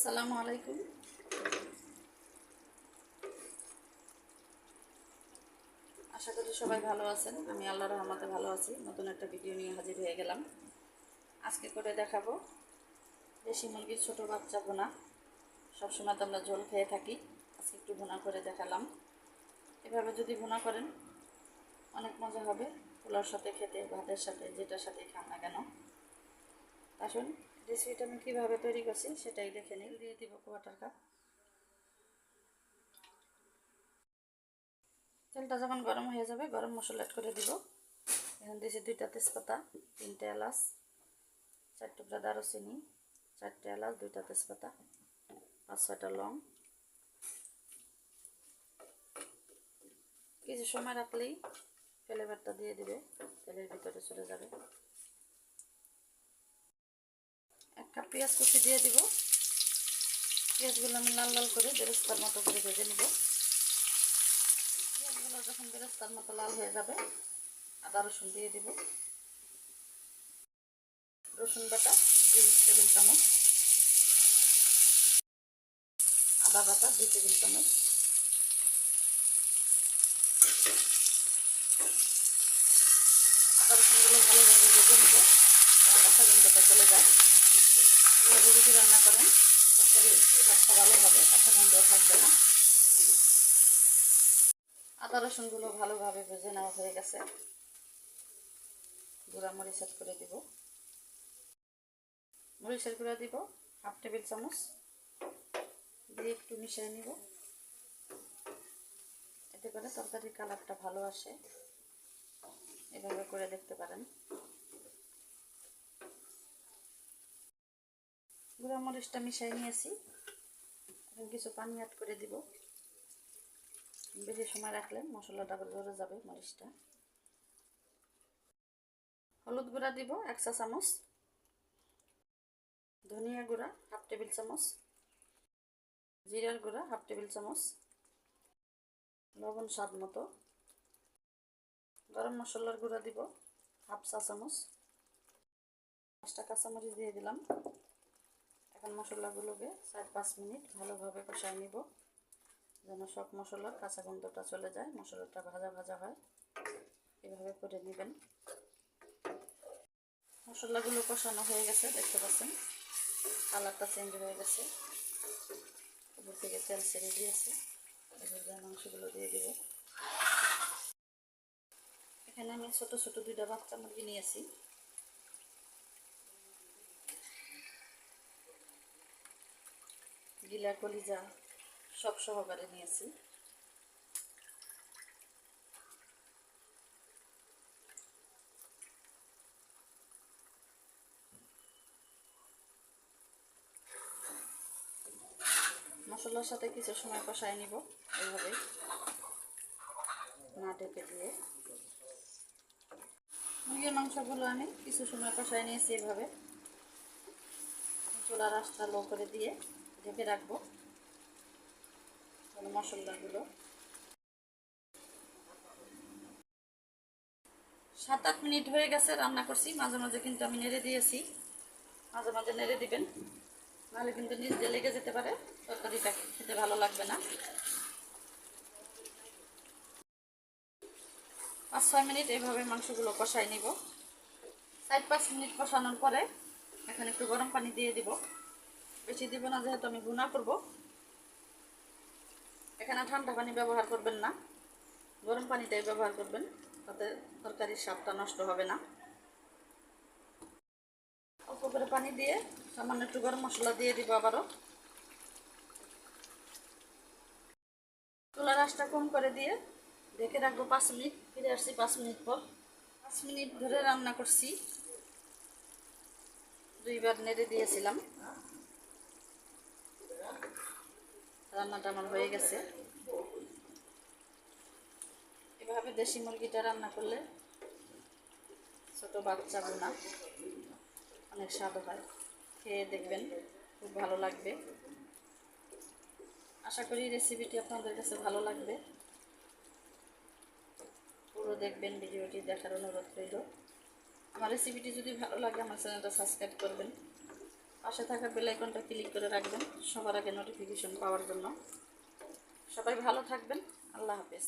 আসসালামু আলাইকুম। আশা করি সবাই ভালো আছেন। আমি আল্লাহর রহমতে ভালো আছি। নতুন একটা ভিডিও নিয়ে হাজির হয়ে গেলাম। আজকে করে দেখাবো দেশি মুরগির ছোটো বাচ্চা ভুনা। সবসময় তো আমরা ঝোল খেয়ে থাকি। আজকে একটু ভুনা করে দেখালাম। এভাবে যদি ভুনা করেন, অনেক মজা হবে। পোলার সাথে খেতে, ভাতের সাথে, যেটার সাথে খান না কেন। আসুন রেসিপিটা আমি কীভাবে তৈরি করছি সেটাই দেখে নিই। দিয়ে দিব কোয়াটার কাপ তেলটা যখন গরম হয়ে যাবে, গরম মশলা অ্যাড করে দিব। এখন দিয়েছি দুইটা তেজপাতা, তিনটে এলাচ, চার টুকরা দারুচিনি, চারটে এলাচ, দুইটা তেজপাতা, পাঁচ ছয়টা লং। কিছু সময় রাখলেই ফ্লেভারটা দিয়ে দিবে, তেলের ভিতরে চলে যাবে। এক কাপ পেঁয়াজ কুচি দিয়ে দিব। পেঁয়াজগুলো আমি লাল লাল করে বেরেস্তার মতো করে ভেজে নিব। পেঁয়াজগুলো যখন বেরেস্তার মতো লাল হয়ে যাবে, আদা রসুন দিয়ে দিব। রসুন বাটা, দুই টেবিল চামচ। আদা বাটা, দুই টেবিল চামচ। আদা রসুনগুলো ভালোভাবে ভেজে নিব। কাঁচা গন্ধটা চলে যায়। এভাবে যদি রান্না করেন, তরকারি স্বাদটা ভালো হবে কাঁচা গন্ধ থাকবে না। আদা রসুনগুলো ভালোভাবে ভেজে নেওয়া হয়ে গেছে। গুঁড়া মরিচ করে দিব। মরিচের গুঁড়া দিব, হাফ টেবিল চামচ। দিয়ে একটু মিশিয়ে নিব। এতে করে তরকারির কালারটা ভালো আসে। এভাবে করে দেখতে পারেন গুঁড়া মরিচটা মিশিয়ে নিয়েছি। এখন কিছু পানি অ্যাড করে দিব। বেশি সময় রাখলে মশলাটা ধরে যাবে মরিচটা। হলুদ গুঁড়া দিব, এক চা চামচ। ধনিয়া গুঁড়া, হাফ টেবিল চামচ। জিরার গুঁড়া, হাফ টেবিল চামচ। লবণ স্বাদ মতো। গরম মশলার গুঁড়া দিব, হাফ চা চামচ। পাঁচটা কাঁচামরিচ দিয়ে দিলাম। এখন মশলাগুলোকে চার পাঁচ মিনিট ভালোভাবে কষায় নিব, যেন সব মশলার কাঁচা গন্ধটা চলে যায়, মশলাটা ভাজা ভাজা হয়। এভাবে করে নেবেন। মশলাগুলো কষানো হয়ে গেছে, দেখতে পাচ্ছেন? কালারটা চেঞ্জ হয়ে গেছে। উপর থেকে তেল ছেড়ে দিয়েছে। এভাবে মাংসগুলো দিয়ে দেব। এখানে আমি ছোট ছোট দুইটা বাচ্চা মুরগি নিয়েছি। গিলা কলিজা সব সহকারে নিয়েছি। মশলার সাথে কিছু সময় কষায় নিব এইভাবেই। না ঢেকে দিয়ে। মুরগির মাংসগুলো আমি কিছু সময় কষায় নিয়েছি এভাবে চুলার রাস্তা লো করে দিয়ে ঢেকে রাখব। মশলাগুলো। সাত আট মিনিট হয়ে গেছে রান্না করছি। মাঝে মাঝে কিন্তু আমি নেড়ে দিয়েছি। মাঝে মাঝে নেড়ে দিবেন। নাহলে কিন্তু নিচ দিয়ে লেগে যেতে পারে। তরকারিটা খেতে ভালো লাগবে না। পাঁচ, ছয় মিনিট এইভাবে মাংসগুলো কষাই নিব। চার, পাঁচ মিনিট কষানোর পরে এখন একটু গরম পানি দিয়ে দিব। বেশি দিব না, যেহেতু আমি গুণা করব। এখানে ঠান্ডা পানি ব্যবহার করবেন না। গরম পানিটাই ব্যবহার করবেন, তাতে তরকারির স্বাদটা নষ্ট হবে না। অল্প করে পানি দিয়ে সামান্য একটু গরম মশলা দিয়ে দিব আবারও। চুলার আঁচটা কম করে দিয়ে ঢেকে রাখব পাঁচ মিনিট, ফিরে আসছি পাঁচ মিনিট পর। পাঁচ মিনিট ধরে রান্না করছি। দুইবার নেড়ে দিয়েছিলাম। রান্নাটা আমার হয়ে গেছে। এভাবে দেশি মুরগিটা রান্না করলে ছোট বাচ্চা বোনা অনেক স্বাদ হয়। খেয়ে দেখবেন, খুব ভালো লাগবে। আশা করি রেসিপিটি আপনাদের কাছে ভালো লাগবে। পুরো দেখবেন, ভিডিওটি দেখার অনুরোধ রইল। আমার রেসিপিটি যদি ভালো লাগে, আমার চ্যানেলটা সাবস্ক্রাইব করবেন। পাশে থাকা বেল আইকনটা ক্লিক করে রাখবেন। সবার আগে নোটিফিকেশন পাওয়ার জন্য। সবাই ভালো থাকবেন। আল্লাহ হাফেজ।